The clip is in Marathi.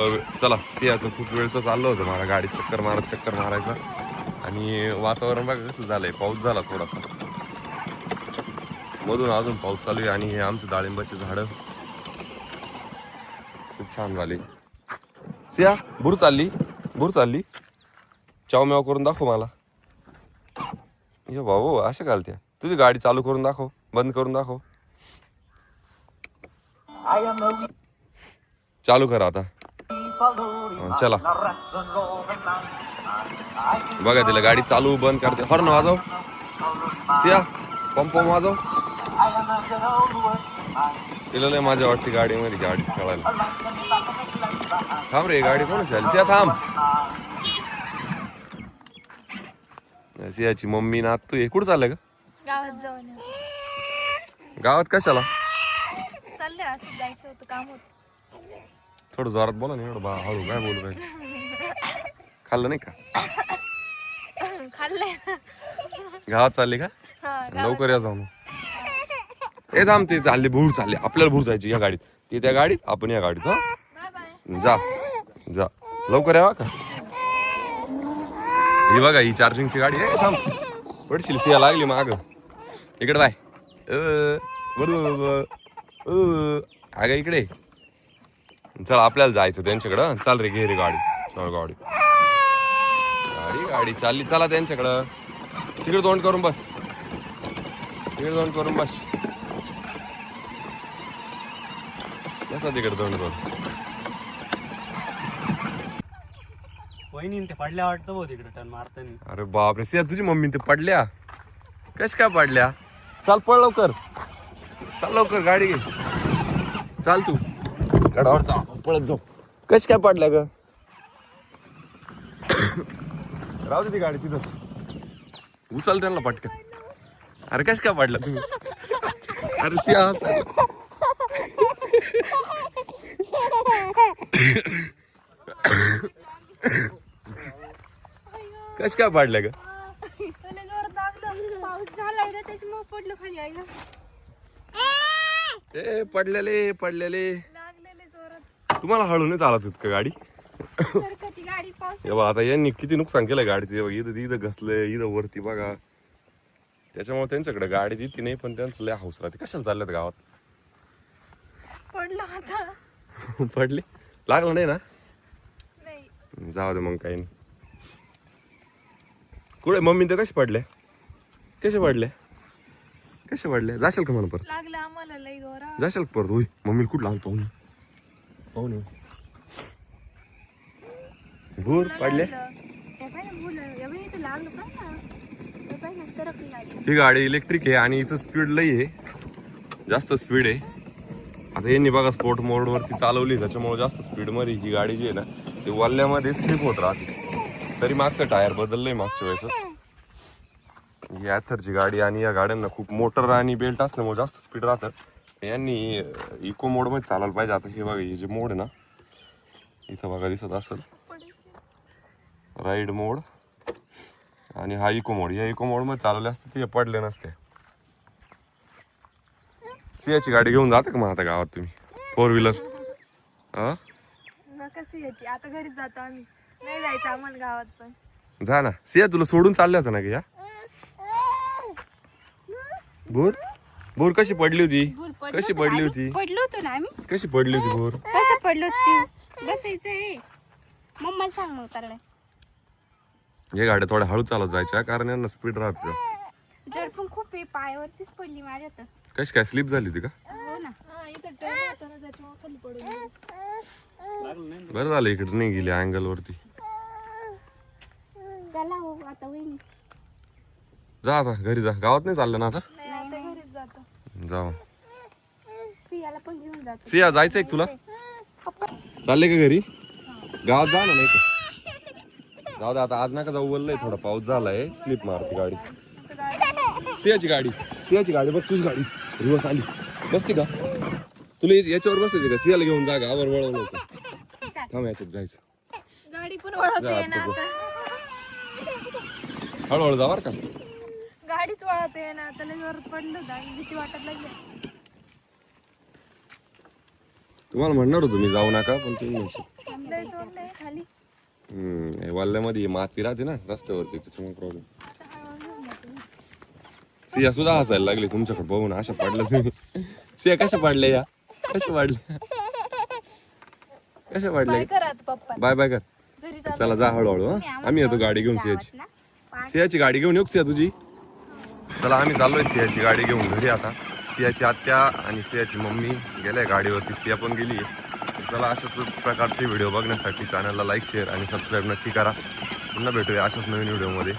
चला सियाचं खूप वेळचं चाललं होतं मला गाडी चक्कर मारत चक्कर मारायचा. आणि वातावरण बघा कसं झालंय पाऊस झाला थोडासा. मधून अजून पाऊस चालू आहे आणि हे आमचे डाळिंबाची झाडं खूप छान झाली. सिया भूर चालली भूर चालली. चाव म्याव करून दाखव मला. ये भाऊ अशा घालत्या. तुझी गाडी चालू करून दाखव बंद करून दाखव. चालू कर आता. हं, चला. बघा तिला गाडी चालू बंद करते. हॉर्न वाजव. सिया पंप वाजव. तिला लय माझ्या वाटते गाडीमध्ये गाडी खेळायला. थांब रे गाडी कोण आली? सिया थांब. सियाची मम्मी ना तू कुठं चाललंय का गावात जाऊन. गावात कशाला? चाललंय असं जायचं होतं काम होतं. थोडं जोरात बोला ना एवढं बा हळू काय बोलू काय? खाल्लं नाही का? खाल्लंय. गावात चालली का? लवकर या जाऊन. ए थांब ते चालले भूर चालले. आपल्याला भूर जायची या गाडीत. ते त्या गाडीत आपण या गाडीत हा? जा. जा. लवकर यावा का? ही बघा ही चार्जिंगची गाडी आहे. थांब. पडशील सिया लागली माग. इकडे बाय. बरोबर अगं इकडे. चल आपल्याला जायचं त्यांच्याकडं. चाल रे घे रे गाडी. चल गाडी. गाडी गाडी. चालली चला त्यांच्याकडं. तिकडे तोंड करून बस. तिकडे तोंड करून बस. कसा तिकडे तोंड करून. वहिनी ते पडल्या वाटतं भाऊ तिकडे टन मारताना. अरे बापरे सिया तुझी मम्मी ते पडल्या? कश काय पडल्या? चाल पळ लवकर. चाल लवकर गाडी घे. चाल तू. गडावर चाल. पळत जाऊ. कश काय पडल्या ग? राहू दे ती गाडी तिथं. उचल त्यांना पटकन. अरे कश काय पडला तुम्ही अरे सिया. कश काय ग? पडलं ए पडलेले पडलेले. तुम्हाला हळू नाही चालत इतकं गाडी? सरकती गाडी पाऊस हे बघा आता यांनी किती नुकसान केलं गाडीचं. इथं इथं घसलंय इथं वरती बघा. त्याच्यामुळे त्यांच्याकडे गाडी देते नाही पण त्यांचं लय हाऊस राहते. कशाला चालल्यात गावात? पडलं आता. पडले? लागलं नाही ना? नाही. जाऊ दे मग काही नाही. कुठे मम्मी तर कसे पडले? कसे पडले? कसे पडले? जाशाल का म्हणा परत? लागलं आम्हाला लई जाशाल का परत? होय मम्मीला कुठं लागलं पाहून पाहून येऊ. भूर पडले? हे गाडी ही इलेक्ट्रिक आहे आणि हिचं स्पीड लई आहे. जास्त स्पीड आहे. आता यांनी बघा स्पोर्ट मोड वरती चालवली त्याच्यामुळे जास्त स्पीडमध्ये ही गाडी जी आहे ना ती वल्ल्यामध्ये स्लिप होत राहते. तरी मागचं टायर बदललंय मागच्या वेळेस. ही ॲथरची गाडी आणि या गाड्यांना खूप मोटर आणि बेल्ट असल्यामुळे जास्त स्पीड राहतं. यांनी इको मोडमध्ये चालायला पाहिजे. आता हे बघा हे जे मोड आहे ना इथं बघा दिसत असेल. राईड मोड आणि हा इको मोड या इको मोडमध्ये चालवले असते ते पडले नसते. सियाची गाडी घेऊन जाता का मग आता गावात तुम्ही? फोर व्हीलर हा? नका आता घरीच जातो आम्ही. नाही जायचं आम्हाला गावात पण. जा ना. सिया तुला सोडून चालले होतं ना ग या? भूर भूर कशी पडली होती? कशी होतो पडली आम्ही. होती? पडलो होतो ना आम्ही. कशी पडली होती भूर कसं पडलो होतो? बसायचंय. मम्माला सांग मग चाललंय या गाड्या थोड्या हळू चालत जायच्या कारण यांना स्पीड राहते जास्त. जड पण खूप आहे पायावरतीच पडली माझ्या तर कशी काय स्लिप झाली होती का? हो ना. इथं टर्न होता ना त्याच्यामुळे खाली पडून लागलं नाही बरं झालं इकडे नाही गेली अँगल वरती. चला हो आता वहिनी जा आता घरी जा. गावात नाही चाललं ना आता? नाही घरीच जातो. सियाला पण घेऊन जातो. सिया जायचंय का तुला? चालले का घरी? गावात जा ना नाही तर जाऊ दे आता आज नका जाऊ बोललंय थोडा. पाऊस झालाय. स्लिप मारते गाडी. सियाची गाडी. सियाची गाडी बघ तुझी गाडी. रिवर्स आली. बसते का? तुला याच्यावर बसायची का? सियाला घेऊन जा गावावर वळवलं होतं. थांब याच्यात जायचं. गाडी पण वळवते ना हळूहळू जा बरं का. गाडीच वळवते ना त्याला जोरात पडलं आणि भीती वाटत लागली. तुम्हाला म्हणणार होतो मी जाऊ नका पण तुम्ही हे वाल्ल्यामध्ये माती राहते ना रस्त्यावरती त्याच्यामुळे प्रॉब्लेम. सिया सुद्धा हसायला लागली तुमच्याकडे बघून अशा पाडल्या तुम्ही. सिया कशा पाडल्या या? कशा पाडल्या? कशा पाडल्या? बाय बाय कर. चालू जा हळूहळू हा. आम्ही येतो गाडी घेऊन सियाची. सियाची गाडी घेऊन येऊ सिया तुझी? चला आम्ही चाललोय सियाची गाडी घेऊन घरी आता. सियाची आत्या आणि सियाची मम्मी गेल्या गाडीवरती सिया पण गेली चला अशाच प्रकारचे व्हिडिओ बघण्यासाठी चॅनलला लाईक शेअर आणि सबस्क्राईब नक्की करा. पुन्हा भेटूया अशाच नवीन व्हिडिओमध्ये.